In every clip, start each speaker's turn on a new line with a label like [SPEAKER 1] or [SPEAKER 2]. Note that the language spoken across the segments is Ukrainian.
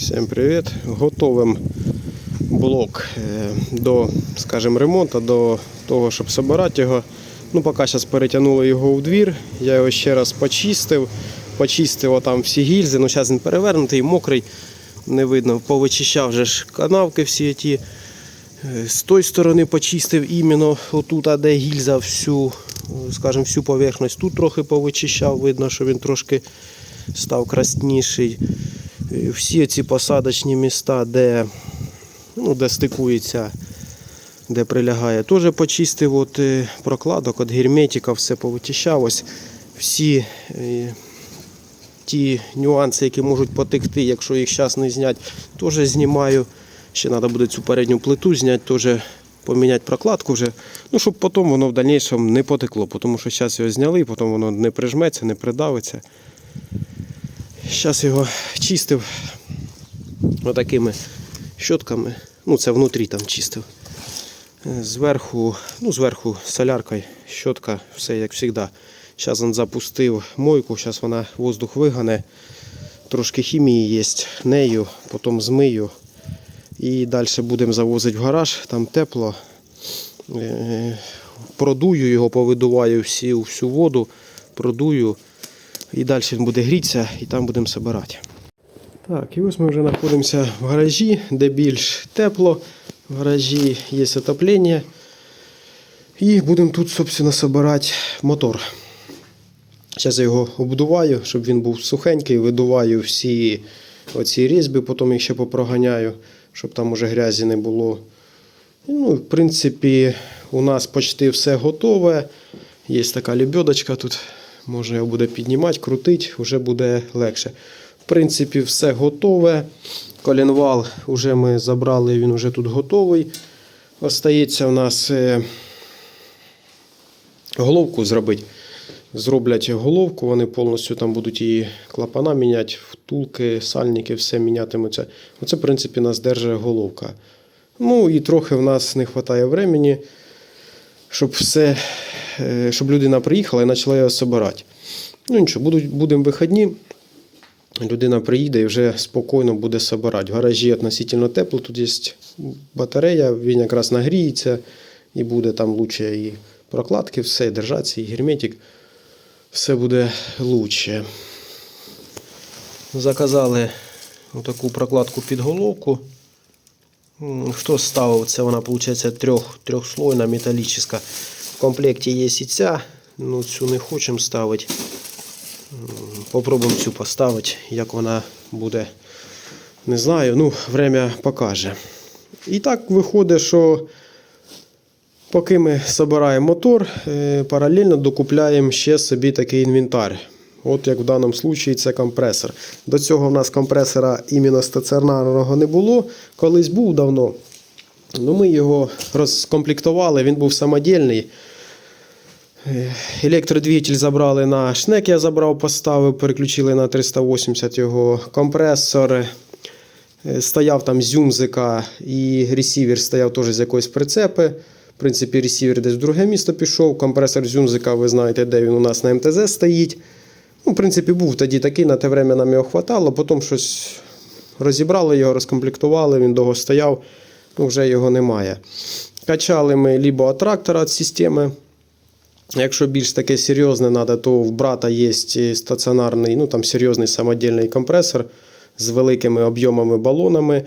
[SPEAKER 1] Всім привіт! Готовим блок е, до, скажімо, ремонту, до того, щоб збирати його. Ну, поки зараз перетягнули його у двір, я його ще раз почистив, почистив там всі гільзи, ну зараз він перевернутий, мокрий, не видно. Повичищав вже ж канавки всі ті. Е, З тої сторони почистив іменно отут, де гільза всю, скажімо, всю поверхність. Тут трохи повичищав, видно, що він трошки став красніший. Всі ці посадочні міста, де, ну, де стикується, де прилягає, теж почистив от, е, прокладок, от герметика, все повичищав. Ось всі е, ті нюанси, які можуть потекти, якщо їх зараз не зняти, теж знімаю. Ще треба буде цю передню плиту зняти, теж поміняти прокладку вже. Ну, щоб потім воно в дальнішому не потекло, тому що зараз його зняли, потім воно не прижметься, не придавиться. Зараз його чистив отакими щотками. Ну, це внутрі там чистив. Е, Зверху, ну, зверху соляркою, щотка, все як завжди. Зараз він запустив мойку, зараз вона воздух вигане. Трошки хімії є нею, потім змию. І далі будемо завозити в гараж, там тепло. Е, Продую його, повидуваю всі, всю воду, продую. І далі він буде грітися і там будемо збирати. Так, і ось ми вже знаходимося в гаражі, де більш тепло. В гаражі є отоплення. І будемо тут, собственно, збирати мотор. Зараз я його обдуваю, щоб він був сухенький, видуваю всі оці різьби, потім їх ще попроганяю, щоб там уже грязі не було. Ну, в принципі, у нас почти все готове. Є така лебедочка тут. Можна його буде піднімати, крутити, вже буде легше. В принципі, все готове. Колінвал вже ми забрали, він вже тут готовий. Остається у нас е, головку зробити. Зроблять головку, вони повністю там будуть її клапана міняти, втулки, сальники, все мінятимуться. Оце, в принципі, нас держить головка. Ну і трохи в нас не вистачає времени, щоб все, щоб людина приїхала і почала його збирати. Ну нічого, будуть, будемо вихідні. Людина приїде і вже спокійно буде збирати. В гаражі относительно тепло, тут є батарея, він якраз нагріється і буде там лучше і прокладки, все, і держаться, і герметик. Все буде лучше. Заказали таку прокладку під головку. Хто ставив, це вона виходить трьох, трьохслойна металічна. В комплекті є і ця, ну цю не хочемо ставити. Попробуємо цю поставити, як вона буде. Не знаю, ну, время покаже. І так виходить, що поки ми збираємо мотор, е, паралельно докупляємо ще собі такий інвентар. От як в даному випадку це компресор. До цього в нас компресора іменно стаціонарного не було. Колись був давно. Ну, ми його розкомплектували, він був самодільний. Електродвигатель забрали на шнек, я забрав, поставив, переключили на 380 його компресор. Е, Стояв там з Юмзика і ресівер стояв теж з якоїсь прицепи. В принципі, ресівер десь в друге місто пішов. Компресор з Юмзика, ви знаєте, де він у нас на МТЗ стоїть. Ну, в принципі, був тоді такий, на те время нам його хватало, потім щось розібрали його, розкомплектували, він довго стояв, ну, вже його немає. Качали ми либо від трактора від системи. Якщо більш таке серйозне треба, то в брата є стаціонарний, ну там серйозний самодільний компресор з великими об'ємами балонами.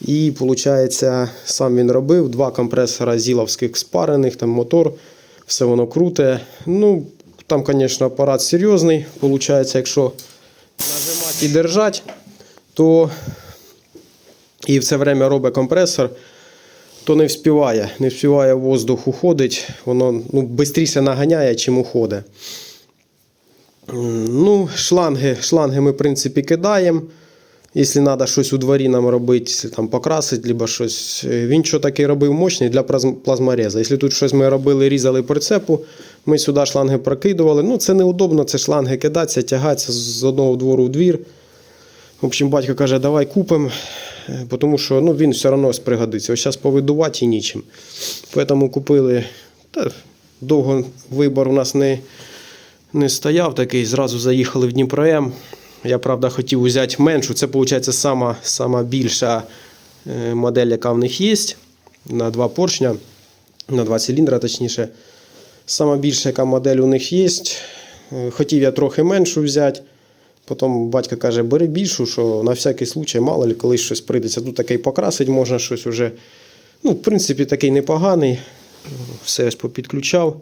[SPEAKER 1] І виходить, сам він робив два компресора зіловських спарених, там мотор, все воно круте. Ну, там, звісно, апарат серйозний. Виходить, якщо нажимати і держати, то і в це время робить компресор, то не вспіває. Не вспіває воздух уходить, воно ну, швидше наганяє, чим уходить. Ну, шланги, шланги ми, в принципі, кидаємо. Якщо треба щось у дворі нам робити, там покрасити, либо щось. Е, Він що такий робив мощний для плазмореза. Якщо тут щось ми робили, різали прицепу, ми сюди шланги прокидували. Ну, це неудобно, це шланги кидатися, тягатися з одного двору в двір. В общем, батько каже, давай купимо, тому що ну, він все одно пригодиться. Ось зараз повидувати і нічим. Тому купили. Та, довго вибор у нас не, не стояв такий. Зразу заїхали в Дніпром. Я правда хотів взяти меншу. Це виходить сама, сама більша е, модель, яка в них є. На два поршня, на два циліндра, точніше. Сама більша, яка модель у них є. Е, Хотів я трохи меншу взяти. Потім батько каже, бери більшу, що на всякий случай, мало ли колись щось прийдеться. Тут такий покрасить, можна щось уже. Ну, в принципі, такий непоганий. Все ось попідключав.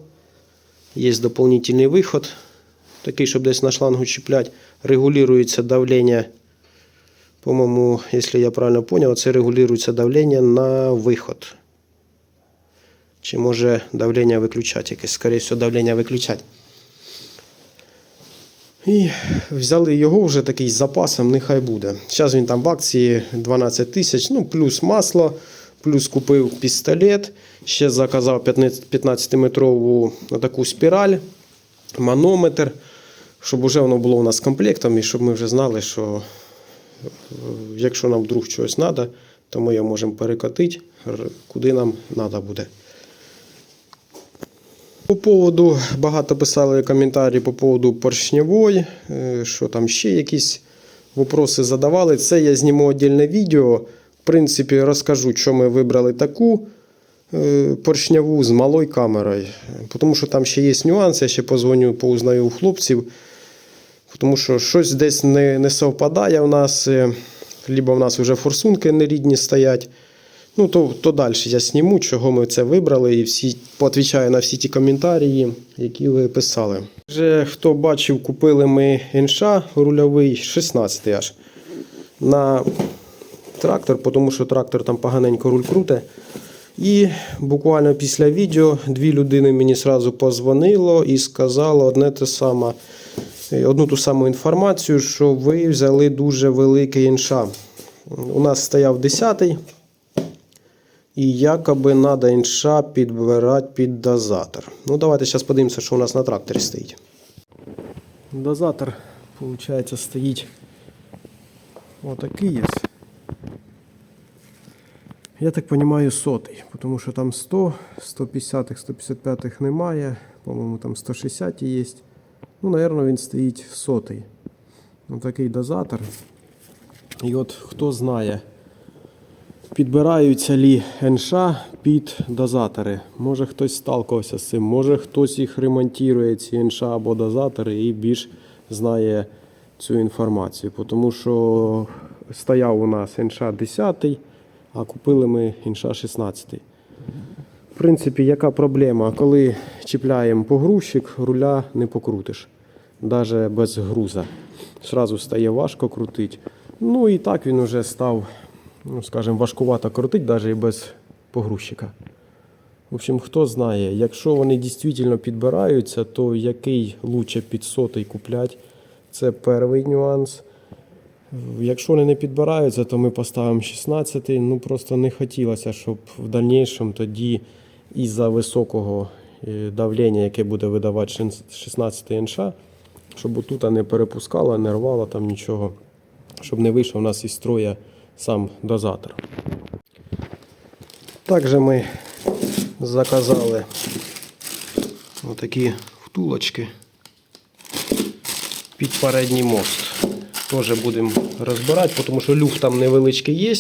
[SPEAKER 1] Є доповнительний виход. Такий, щоб десь на шлангу чіплять. Регулюється давлення. По-моєму, якщо я правильно зрозумів, це регулюється давлення на виход. Чи може давлення виключати якесь? Скоріше давлення виключати. І взяли його вже такий з запасом, нехай буде. Зараз він там в акції 12 тисяч, ну плюс масло, плюс купив пістолет, ще заказав 15-метрову таку спіраль, манометр, щоб вже воно було у нас комплектом і щоб ми вже знали, що е, якщо нам вдруг щось треба, то ми його можемо перекотити, куди нам треба буде. По поводу, багато писали коментарі по поводу поршневої, е, що там ще якісь вопроси задавали. Це я зніму віддільне відео. В принципі, розкажу, що ми вибрали таку е, поршневу з малою камерою. Тому що там ще є нюанси, я ще позвоню, поузнаю у хлопців. Тому що щось десь не, не совпадає у нас, е, либо в нас вже форсунки нерідні стоять. Ну, то, то далі я зніму, чого ми це вибрали, і всі поотвічаю на всі ті коментарі, які ви писали. Вже хто бачив, купили ми НШ рульовий 16 аж на трактор, тому що трактор там поганенько руль круте. І буквально після відео дві людини мені одразу позвонило і сказало одне те саме, е, одну ту саму інформацію, що ви взяли дуже великий інша. У нас стояв 10-й. І якоби треба інша підбирати під дозатор. Ну, давайте зараз подивимося, що у нас на тракторі стоїть. Дозатор, виходить, стоїть отакий є. Я так розумію, сотий, тому що там 100, 150, 155 немає, по-моєму, там 160 є. Ну, напевно, він стоїть сотий. Отакий дозатор. І от хто знає, підбираються лі НШ під дозатори. Може хтось сталкувався з цим, може хтось їх ремонтує, ці НШ або дозатори, і більш знає цю інформацію. Тому що стояв у нас НШ 10, а купили ми НШ 16. В принципі, яка проблема? Коли чіпляємо погрузчик, руля не покрутиш, навіть без груза. Зразу стає важко крутити. Ну і так він вже став, ну, скажімо, важкувато крутити, навіть і без погрузчика. В общем, хто знає, якщо вони дійсно підбираються, то який лучше під сотий куплять, це перший нюанс. Якщо вони не підбираються, то ми поставимо 16. Ну просто не хотілося, щоб в дальнішому тоді із-за високого е, давлення, яке буде видавати 16 НШ, щоб отут не перепускало, не рвало там нічого, щоб не вийшов у нас із строя сам дозатор. Також ми заказали отакі втулочки під передній мост. Теж будемо розбирати, тому що люфт там невеличкий є.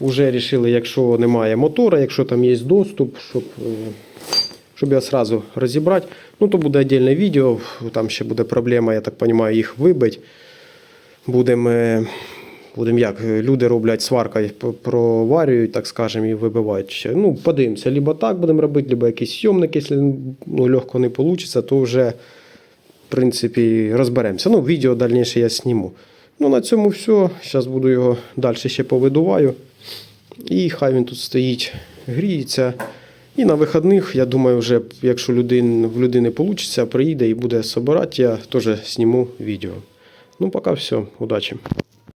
[SPEAKER 1] Уже вирішили, якщо немає мотора, якщо там є доступ, щоб, е, щоб його одразу розібрати. Ну, то буде віддільне відео, там ще буде проблема, я так розумію, їх вибити. Будемо е, будем як, люди роблять сваркою, п- проварюють, так скажемо, і вибивають. Ну, подивимося, либо так будемо робити, либо якийсь сйомник, якщо ну, легко не вийде, то вже в принципі, розберемося. Ну, відео дальніше я зніму. Ну, на цьому все. Зараз буду його далі ще повидуваю. І хай він тут стоїть, гріється. І на вихідних, я думаю, вже, якщо людин, в людини вийде, приїде і буде збирати, я теж зніму відео. Ну, поки все. Удачі.